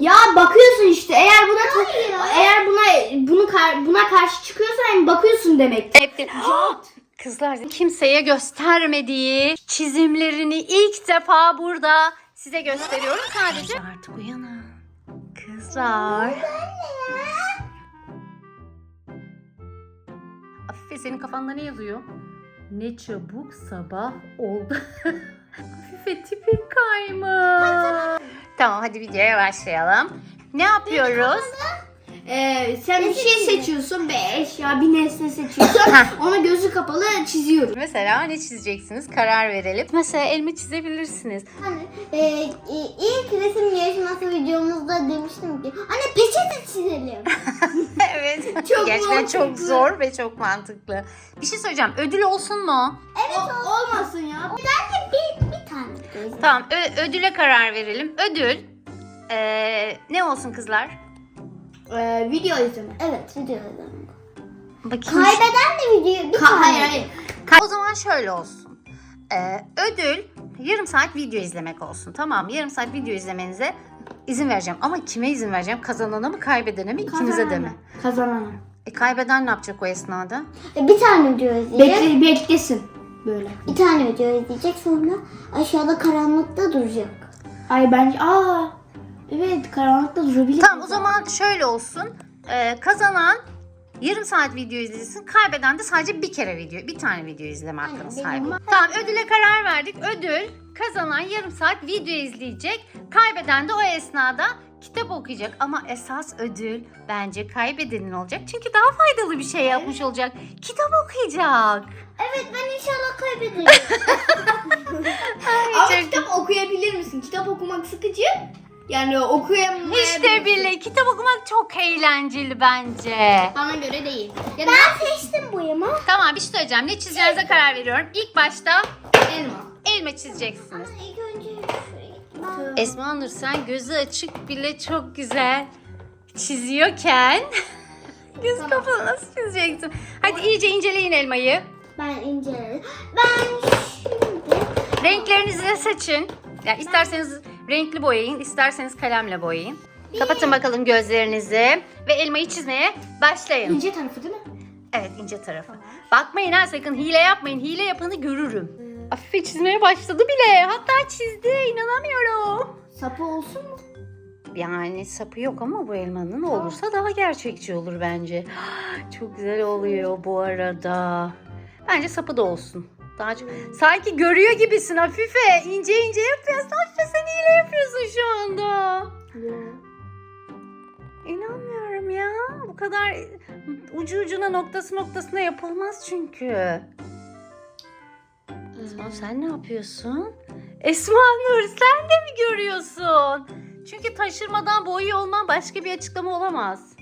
Ya bakıyorsun işte eğer buna ta- Hayır. eğer buna bunu kar- buna karşı çıkıyorsan yani bakıyorsun demek. Hep Kızlar kimseye göstermediği çizimlerini ilk defa burada size gösteriyorum sadece. Artık uyanın. Kızlar. Afife senin kafanda ne yazıyor? Ne çabuk sabah oldu. Afife tipin kaymış. Tamam hadi videoya başlayalım. Ne yapıyoruz? Ee, sen bir şey seçiyorsun bir eşya bir nesne seçiyorsun ona gözü kapalı çiziyorum. Mesela ne çizeceksiniz? Karar verelim. Mesela elma çizebilirsiniz. Hani e, e, ilk resim yarışması videomuzda demiştim ki anne peçete çizelim. evet. Çok Gerçekten çok mantıklı. zor ve çok mantıklı. Bir şey söyleyeceğim. Ödül olsun mu? O- olmasın ya. Bence Tamam. ö- ödüle karar verelim. Ödül ee, ne olsun kızlar? Ee, video izleme. Evet videoda. Bakayım. Kaybeden de video bir Ka- tane. hayır hayır. O zaman şöyle olsun. Ee, ödül yarım saat video izlemek olsun. Tamam? Yarım saat video izlemenize izin vereceğim. Ama kime izin vereceğim? Kazanana mı kaybedene mi? İkinize de mi? Kazanana. E, kaybeden ne yapacak o esnada? E, Bir tane video izleyecek. Bekle, beklesin. Böyle. Bir tane video izleyecek sonra aşağıda karanlıkta duracak. Ay bence aa evet karanlıkta durabilir. Tamam o zaman şöyle olsun. Ee, kazanan yarım saat video izlesin. Kaybeden de sadece bir kere video, bir tane video izleme hakkına Aynen, sahip. benim- Tamam ödüle karar verdik. Ödül kazanan yarım saat video izleyecek. Kaybeden de o esnada kitap okuyacak. Ama esas ödül bence kaybedenin olacak. Çünkü daha faydalı bir şey yapmış olacak. Kitap okuyacak. Evet ben inşallah kaybederim. Ama Çok- kitap okuyabilir misin? Kitap okumak sıkıcı. Yani okuyamayabilirsin. İşte bile kitap okumak çok eğlenceli bence. Bana göre değil. Ya ben seçtim boyamı. Tamam bir şey söyleyeceğim. Ne çizeceğinize karar veriyorum. İlk başta elma. elma çizeceksiniz. İlk önce Esma Nur sen gözü açık bile çok güzel çiziyorken göz Tamam. kapalı nasıl çizeceksin? Hadi iyice inceleyin elmayı. Ben inceledim. Ben şimdi Renklerinizi de seçin. Ya isterseniz renkli boyayın, isterseniz kalemle boyayın. Kapatın bakalım gözlerinizi ve elmayı çizmeye başlayın. İnce tarafı değil mi? Evet ince tarafı. Bakmayın ha sakın hile yapmayın. Hile yapanı görürüm. Afife çizmeye başladı bile. Hatta çizdi. inanamıyorum. Sapı olsun mu? Yani sapı yok ama bu elmanın olursa daha gerçekçi olur bence. Çok güzel oluyor bu arada. Bence sapı da olsun. Daha çok... Sanki görüyor gibisin Afife. İnce ince yapıyorsun. Afife sen hile yapıyorsun şu anda. İnanmıyorum ya. Bu kadar ucu ucuna noktası noktasına yapılmaz çünkü. Esma sen ne yapıyorsun? Esma Nur sen de mi görüyorsun? Çünkü taşırmadan boyuyor olman başka bir açıklama olamaz.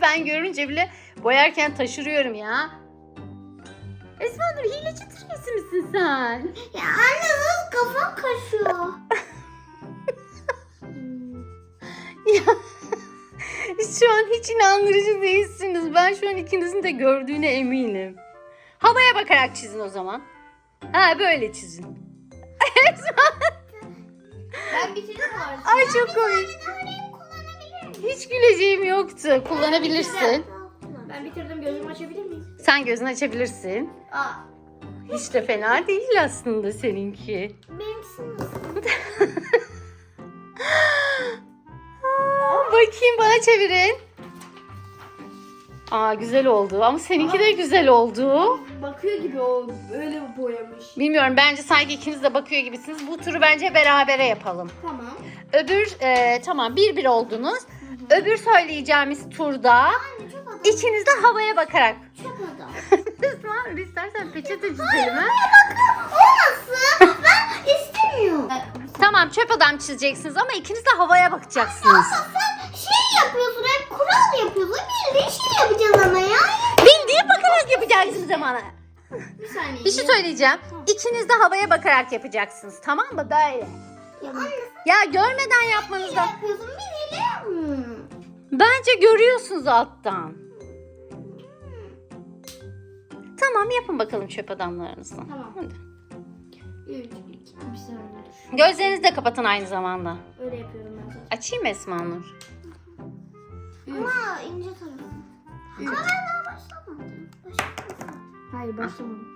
ben görünce bile boyarken taşırıyorum ya. Esma Nur hileci türlüsü müsün sen? ya anne nasıl kafam kaşıyor. Şu an hiç inandırıcı değilsiniz. Ben şu an ikinizin de gördüğüne eminim. Havaya bakarak çizin o zaman. Ha böyle çizin. Ben bitirdim artık. Ay çok komik. Hiç güleceğim yoktu. Kullanabilirsin. Ben bitirdim gözümü açabilir miyim? Sen gözünü açabilirsin. Aa. Hiç de fena değil aslında seninki. Benimkisi nasıl? Aa, bakayım bana çevirin. Aa güzel oldu ama seninki de güzel oldu. Bakıyor gibi o öyle boyamış. Bilmiyorum bence sanki ikiniz de bakıyor gibisiniz. Bu turu bence berabere yapalım. Tamam. Öbür e, tamam bir bir oldunuz. Öbür söyleyeceğimiz turda çok adam. ikiniz de havaya bakarak. Çok adam. Esma istersen peçete çizelim ha. Olmasın. ben istemiyorum. Tamam çöp adam çizeceksiniz ama ikiniz de havaya bakacaksınız. Kural yapıyorsun. Bildiğin şey yapacağız ama ya. Bildiğin bakarak yapacaksınız ama. Bir saniye. Bir şey söyleyeceğim. İkiniz de havaya bakarak yapacaksınız tamam mı? Böyle. Ya Ya görmeden yapmanız da. yapıyorsun. Bir hile yapmıyorum. Bence görüyorsunuz alttan. Tamam yapın bakalım çöp adamlarınızı. Tamam. Hadi. 3, 2, bir saniye. Gözlerinizi de kapatın aynı zamanda. Öyle yapıyorum ben zaten. Açayım mı Esma Nur? 3, Ama ince tarafı. 3. Ama ben daha başlamadım. Başladım. Hayır başlamadım.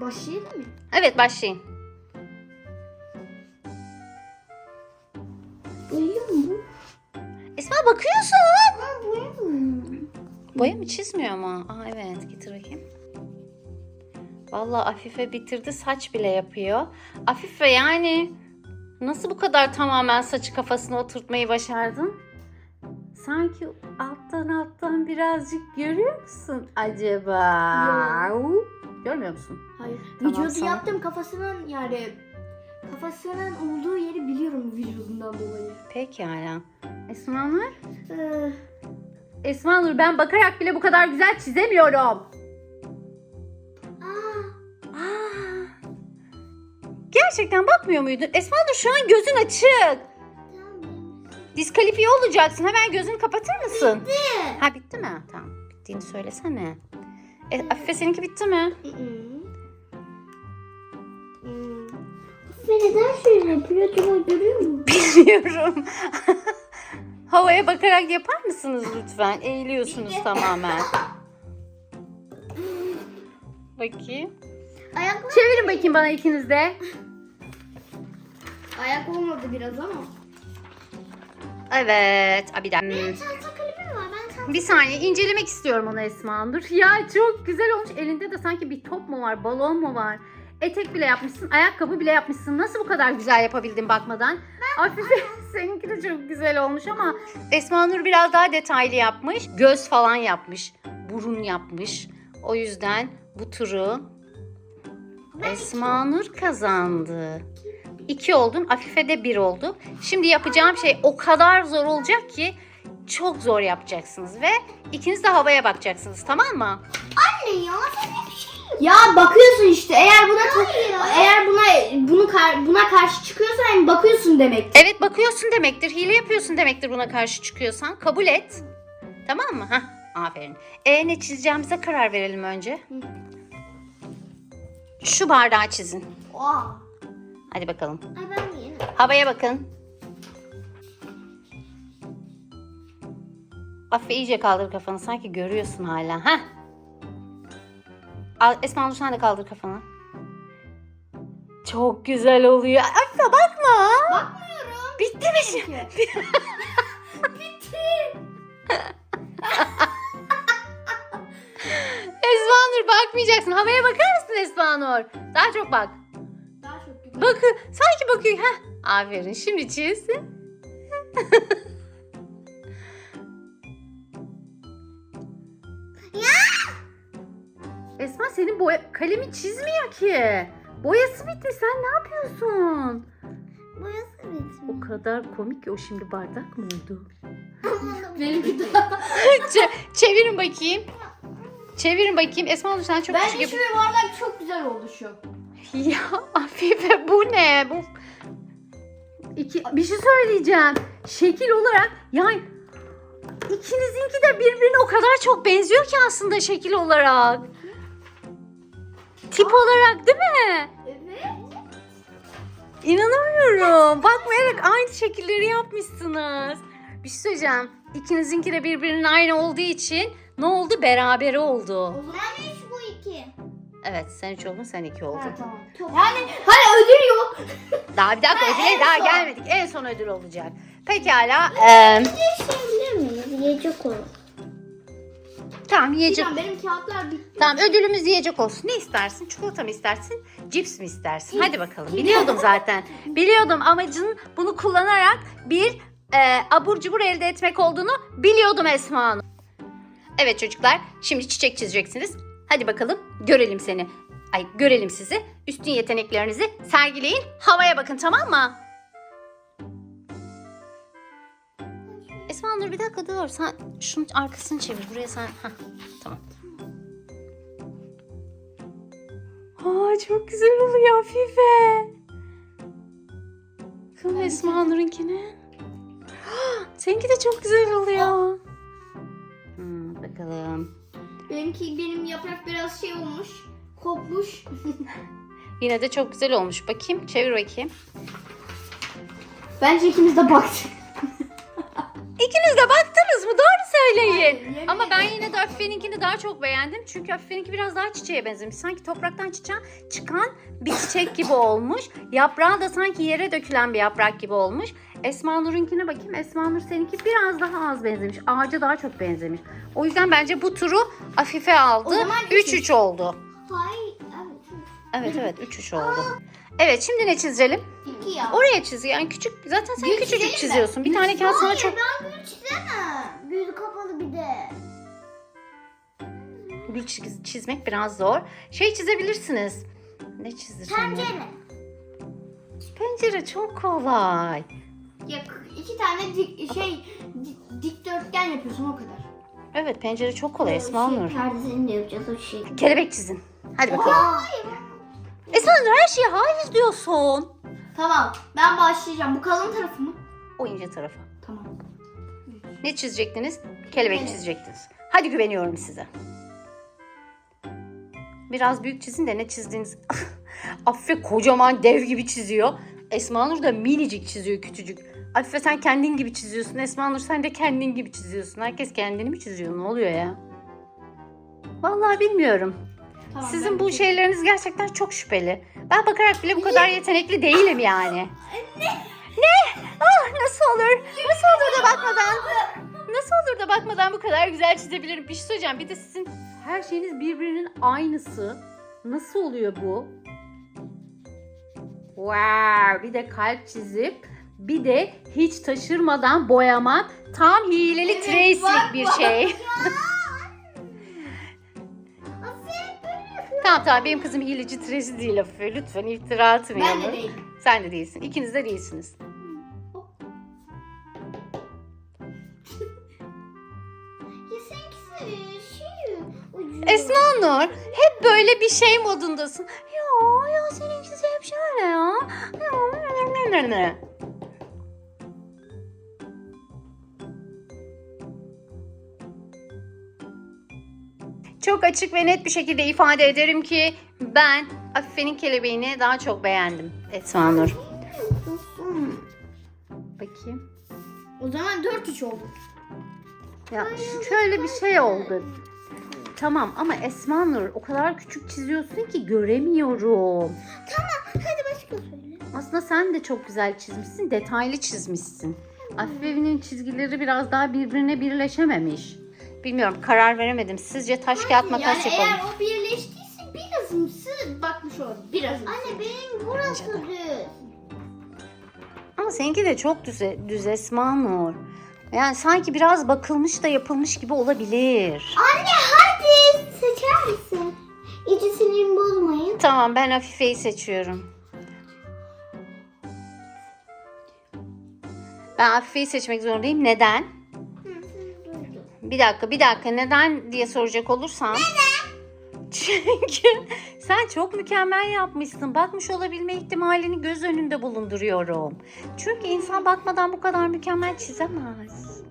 Başlayalım mı? Evet başlayın. Uyuyor mu? Esma bakıyorsun. Ama bu mu? Boya mı çizmiyor mu? Aa evet getir bakayım. Vallahi Afife bitirdi saç bile yapıyor. Afife yani nasıl bu kadar tamamen saçı kafasına oturtmayı başardın? Sanki alttan alttan birazcık görüyor musun acaba? Görmüyor musun? Hayır. Tamam, Vücudu sana- yaptım kafasının yani kafasının olduğu yeri biliyorum vücudundan dolayı. Pekala. Esma Nur? Ee, Esma Nur ben bakarak bile bu kadar güzel çizemiyorum. Aa, Aa, gerçekten bakmıyor muydun? Esma Nur şu an gözün açık. Diskalifiye olacaksın. Hemen gözünü kapatır mısın? Bitti. Ha bitti mi? Tamam. Bittiğini söylesene. E, Afife seninki bitti mi? Ve neden şöyle yapıyor? Acaba görüyor mu? Bilmiyorum. Havaya bakarak yapar mısınız lütfen? Eğiliyorsunuz tamamen. Bakayım. Ayaklar Çevirin bakayım bana ikiniz de. Ayak olmadı biraz ama. Evet. Aa, bir dakika. benim çanta kalemim var. Ben çanta Bir saniye incelemek istiyorum onu Esma Nur. Ya çok güzel olmuş. Elinde de sanki bir top mu var, balon mu var? Etek bile yapmışsın, ayakkabı bile yapmışsın. Nasıl bu kadar güzel yapabildin bakmadan? Afife seninki de çok güzel olmuş ama Esma Nur biraz daha detaylı yapmış. Göz falan yapmış, burun yapmış. O yüzden bu turu Esma Nur kazandı. İki oldun, Afife de bir oldu. Şimdi yapacağım şey o kadar zor olacak ki çok zor yapacaksınız ve ikiniz de havaya bakacaksınız tamam mı? anne ya. Sen bir şey Ya bakıyorsun işte eğer buna Hayır. eğer buna bunu kar- buna karşı çıkıyorsan yani bakıyorsun demek. Evet bakıyorsun demektir, hile yapıyorsun demektir buna karşı çıkıyorsan. Kabul et. Tamam mı? Hah, aferin. E ne çizeceğimize karar verelim önce. Şu bardağı çizin. Oha. Hadi bakalım. Ay ben yeni. Havaya bakın. Afife iyice kaldır kafanı. Sanki görüyorsun hala. Al, Esma Nur sen de kaldır kafanı. Çok güzel oluyor. Afife bakma. Bakmıyorum. Bitti mi şimdi? Esma Nur bakmayacaksın. Havaya bakar mısın Esma Nur? Daha çok bak. Daha. Bakın. Sanki bakıyor. Heh. Aferin. Şimdi çiz. Esma senin boya kalemi çizmiyor ki. Boyası bitmiş. Sen ne yapıyorsun? Boyası O bitmiş. kadar komik ki o şimdi bardak mı oldu? Benimki. Çe- çevirin bakayım. Çevirin bakayım. Esma Nur sen çok küçük Bence şu yapıyorsun. ve bardak çok güzel oldu şu. Ya Afife bu ne? Bu İki, bir şey söyleyeceğim. Şekil olarak yani ikinizinki de birbirine o kadar çok benziyor ki aslında şekil olarak. Tip olarak değil mi? Evet. İnanamıyorum. Bakmayarak aynı şekilleri yapmışsınız. Bir şey söyleyeceğim. İkinizinki de birbirinin aynı olduğu için ne oldu? Berabere oldu. O zaman Evet sen üç oldun sen iki oldun. Ha, tamam. Yani hani ödül yok. Daha bir dakika ödüle daha son. gelmedik. En son ödül olacak. Pekala. miyiz? Yiyecek olur. tamam yiyecek. Hocam benim kağıtlar bitti. Tamam ödülümüz yiyecek olsun. Ne istersin? Çikolata mı istersin? Cips mi istersin? Hadi bakalım. Biliyordum zaten. Biliyordum amacın bunu kullanarak bir e, abur cubur elde etmek olduğunu biliyordum Esma Hanım. Evet çocuklar şimdi çiçek çizeceksiniz. Hadi bakalım görelim seni. Ay görelim sizi. Üstün yeteneklerinizi sergileyin. Havaya bakın tamam mı? Esma Nur bir dakika dur. Sen şunun arkasını çevir. Buraya sen. Hah, tamam. Aa çok güzel oluyor Afife. Bakın Esma Nur'unkine. Seninki de çok güzel oluyor. Hmm, bakalım. Benimki benim yaprak biraz şey olmuş. Kopmuş. yine de çok güzel olmuş. Bakayım çevir bakayım. Bence ikimiz de baktık. İkiniz de? Doğru söyleyin. yemin Ama ben yine de Afife'ninkini daha çok beğendim. Çünkü Afife'ninki biraz daha çiçeğe benzemiş. Sanki topraktan çıkan, çıkan bir çiçek gibi olmuş. Yaprağı da sanki yere dökülen bir yaprak gibi olmuş. Esma Nur'unkine bakayım. Esma Nur seninki biraz daha az benzemiş. Ağaca daha çok benzemiş. O yüzden bence bu turu Afife aldı. O zaman 3-3 oldu. Hayır. Evet. Evet evet 3-3 oldu. Evet şimdi ne çizelim? İki ya. Oraya çiz. Yani küçük zaten sen Büyük küçücük çizelim mi? çiziyorsun. Bir tane kağıt sana Hayır çok ben gül çizemem. Gözü kapalı bir de. Gül çiz- çizmek biraz zor. Şey çizebilirsiniz. Ne ya? Pencere. Pencere çok kolay. Ya iki tane dik, şey di- dikdörtgen yapıyorsun o kadar. Evet pencere çok kolay Esma Nur. Şey, perdesini de yapacağız o şey. Kelebek çizin. Hadi bakalım. Hayır. Esma Nur her şeye hayır diyorsun. Tamam ben başlayacağım. Bu kalın tarafı mı? O ince tarafa. Ne çizecektiniz? Kelebek Evet. çizecektiniz. Hadi güveniyorum size. Biraz büyük çizin de ne çizdiğiniz... Afife kocaman dev gibi çiziyor. Esma Nur da minicik çiziyor küçücük. Afife sen kendin gibi çiziyorsun. Esma Nur sen de kendin gibi çiziyorsun. Herkes kendini mi çiziyor? Ne oluyor ya? Vallahi bilmiyorum. Tamam, Sizin bu şeyleriniz gerçekten çok şüpheli. Ben bakarak bile bu kadar yetenekli değilim yani. Ne? Ne? Ah nasıl olur? Nasıl olur da bakmadan? Nasıl olur da bakmadan bu kadar güzel çizebilirim? Bir şey söyleyeceğim. Bir de sizin her şeyiniz birbirinin aynısı. Nasıl oluyor bu? Wow, bir de kalp çizip bir de hiç taşırmadan boyamak tam hileli Evet, bak, bir bak. şey. Tamam tamam benim kızım hileci tracy değil Afife. Lütfen iftira atmayalım. Ben de değilim. Sen de değilsin. İkiniz de değilsiniz. Esma Nur hep böyle bir şey modundasın. Ya ya seninkisi hep şöyle ya. Ya. Çok açık ve net bir şekilde ifade ederim ki ben Afife'nin kelebeğini daha çok beğendim. Esma Nur. Bakayım. O zaman 4-3 oldu. Ya şöyle bir şey oldu. Tamam ama Esma Nur o kadar küçük çiziyorsun ki göremiyorum. Hadi başka söyle. Aslında sen de çok güzel çizmişsin, detaylı çizmişsin. Afife'nin çizgileri biraz daha birbirine birleşememiş. Bilmiyorum karar veremedim. Sizce taş kağıt makas yani yapalım. eğer o birleştiyse birazımsı bakmış olur. Birazımsı. Anne benim burası Bence düz. Ama seninki de çok düz, düz Esma Nur. Yani sanki biraz bakılmış da yapılmış gibi olabilir. Anne İyice sinirimi bozmayın. Tamam ben Afife'yi seçiyorum. Ben Afife'yi seçmek zorundayım. Neden? Bir dakika bir dakika neden diye soracak olursam. Neden? Çünkü sen çok mükemmel yapmışsın. Bakmış olabilme ihtimalini göz önünde bulunduruyorum. Çünkü insan bakmadan bu kadar mükemmel çizemez.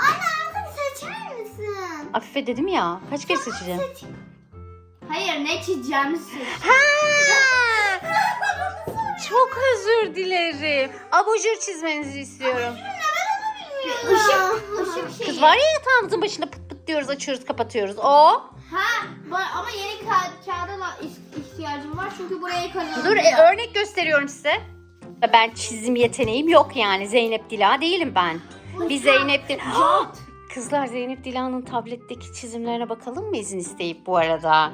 Anne artık seçer misin? Afife dedim ya kaç kere seçeceğim? Hayır ne çizeceğimizi seç. Ha! Çok özür dilerim. Abajur çizmenizi istiyorum. Işık, ışık şeyi. Kız var ya yatağımızın başında pıt pıt diyoruz açıyoruz kapatıyoruz. O. Ha ama yeni ka- kağıda da ihtiyacım var çünkü buraya kalem. Dur e, örnek gösteriyorum size. Ben çizim yeteneğim yok yani. Zeynep Dila değilim ben. Bir Zeynep Dila. Kızlar Zeynep Dila'nın tabletteki çizimlerine bakalım mı izin isteyip bu arada?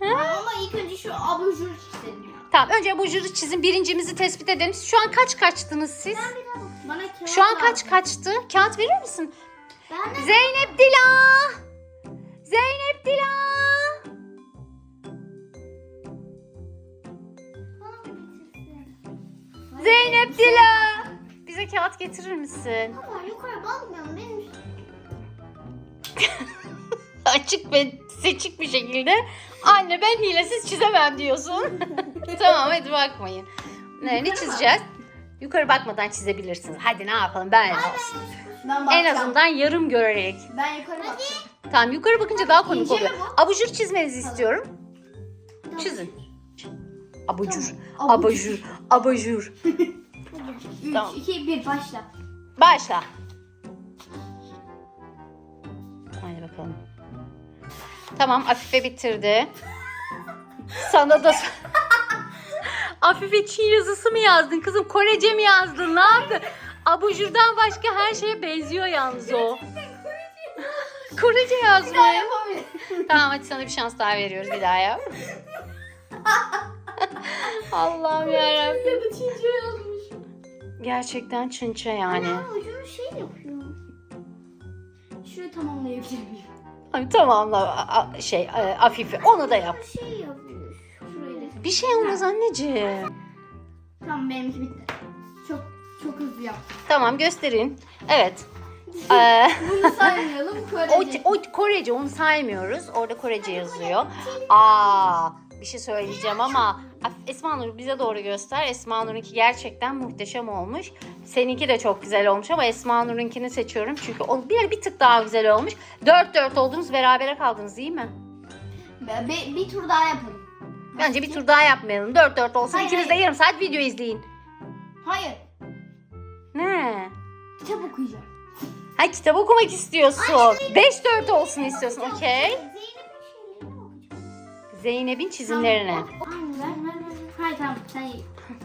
Ama ilk önce şu abajur çizelim ya. Tamam önce bu jüri çizim birincimizi tespit edelim. Şu an kaç kaçtınız siz? Bana kağıt Şu an kaç lazım. kaçtı? Kağıt verir misin? Ben de Zeynep Dila! Zeynep Dila! bana bitirsin. Zeynep Dila! Bize kağıt getirir misin? Baba yukarı bakmıyorum benim. Açık ve seçik bir şekilde anne ben hilesiz çizemem diyorsun. tamam hadi bakmayın. Ne, ne çizeceğiz? Yukarı bakmadan çizebilirsiniz. Hadi ne yapalım ben olsun. Ben En bakacağım. azından yarım görerek. Ben yukarı bakacağım. Tamam yukarı bakınca daha komik İnce mi oluyor. bu? Abajur çizmenizi istiyorum. Çizin. Abajur. Tamam, Abajur. Abajur. 3, Tamam. 2, 1 başla. Başla. Bakalım. Tamam Afife bitirdi. Sana da... Afife Çin yazısı mı yazdın kızım? Korece mi yazdın? Ne yaptın? Abajur'dan başka her şeye benziyor yalnız o. Korece yazmış. Tamam hadi sana bir şans daha veriyoruz bir daha yap. Allah'ım yarabbim. Çince yazmış. Gerçekten çınça yani. Ama ucunu şey yapıyor. Şurayı tamamlayabilir miyim? Ay, tamamla a- şey e, Afife onu da yap. Şey. Şurayı da. Bir şey olmaz anneciğim. Tamam benimki bitti. Çok çok hızlı yaptım. Tamam gösterin. Evet. Ee, Bunu saymayalım. o, Korece. o Korece onu saymıyoruz. Orada Korece yazıyor. Aa, bir şey söyleyeceğim ama Esma Nur bize doğru göster. Esma Nur'unki gerçekten muhteşem olmuş. Seninki de çok güzel olmuş ama Esma Nur'unkini seçiyorum. Çünkü o bir, bir tık daha güzel olmuş. 4-4 oldunuz berabere kaldınız değil mi? Be- bir tur daha yapalım. Bence bir tur daha yapmayalım. 4-4 olsun. Hayır, İkiniz de hayır. yarım saat video izleyin. Hayır. Ne? Kitap okuyacağım. Ha kitap okumak istiyorsun. 5-4 olsun istiyorsun. Okey. Zeynep'in çizimlerine. Ver. Hayır tamam sen ye.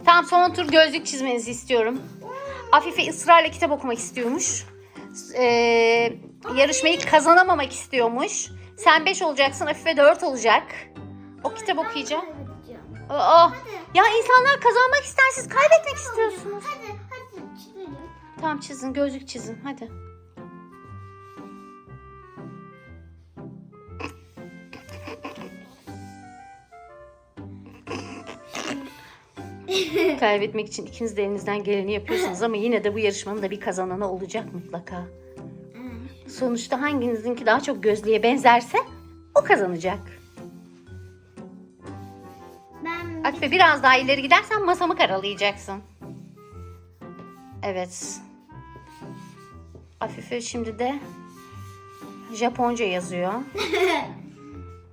Tamam son tur gözlük çizmenizi istiyorum. Afife ısrarla kitap okumak istiyormuş. Ee, yarışmayı kazanamamak istiyormuş. Sen 5 olacaksın, Afife 4 olacak. O kitap okuyacak. Aa, ya insanlar kazanmak ister, siz kaybetmek istiyorsunuz. Hadi hadi çizelim. Tamam çizin, gözlük çizin hadi. Kaybetmek için ikiniz de elinizden geleni yapıyorsunuz ama yine de bu yarışmanın da bir kazananı olacak mutlaka. Sonuçta hanginizinki daha çok gözlüğe benzerse o kazanacak. Ben Afife biraz daha ileri gidersen masamı karalayacaksın. Evet. Afife şimdi de Japonca yazıyor.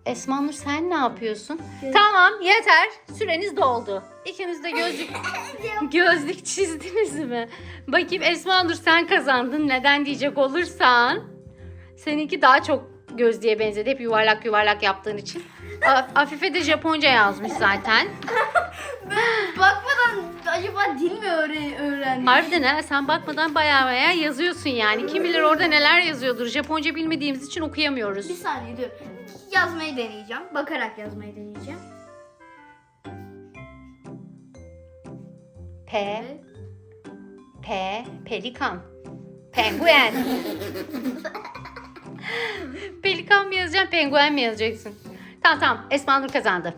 Esma Nur sen ne yapıyorsun? Tamam yeter. Süreniz doldu. İkiniz de gözlük gözlük çizdiniz mi? Bakayım Esma Nur sen kazandın. Neden diyecek olursan. Seninki daha çok gözlüğe benzedi. Hep yuvarlak yuvarlak yaptığın için. A- Afife de Japonca yazmış zaten. Bakmadan acaba dil mi öğre öğrendi? Harbiden ha sen bakmadan bayağı bayağı yazıyorsun yani. Kim bilir orada neler yazıyordur. Japonca bilmediğimiz için okuyamıyoruz. Bir saniye dur. Yazmayı deneyeceğim. Bakarak yazmayı deneyeceğim. P, P, pelikan. Penguen. pelikan mı yazacaksın, penguen mi yazacaksın? Tamam tamam Esma Nur kazandı.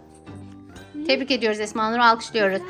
Tebrik ediyoruz Esma Nur'u alkışlıyoruz.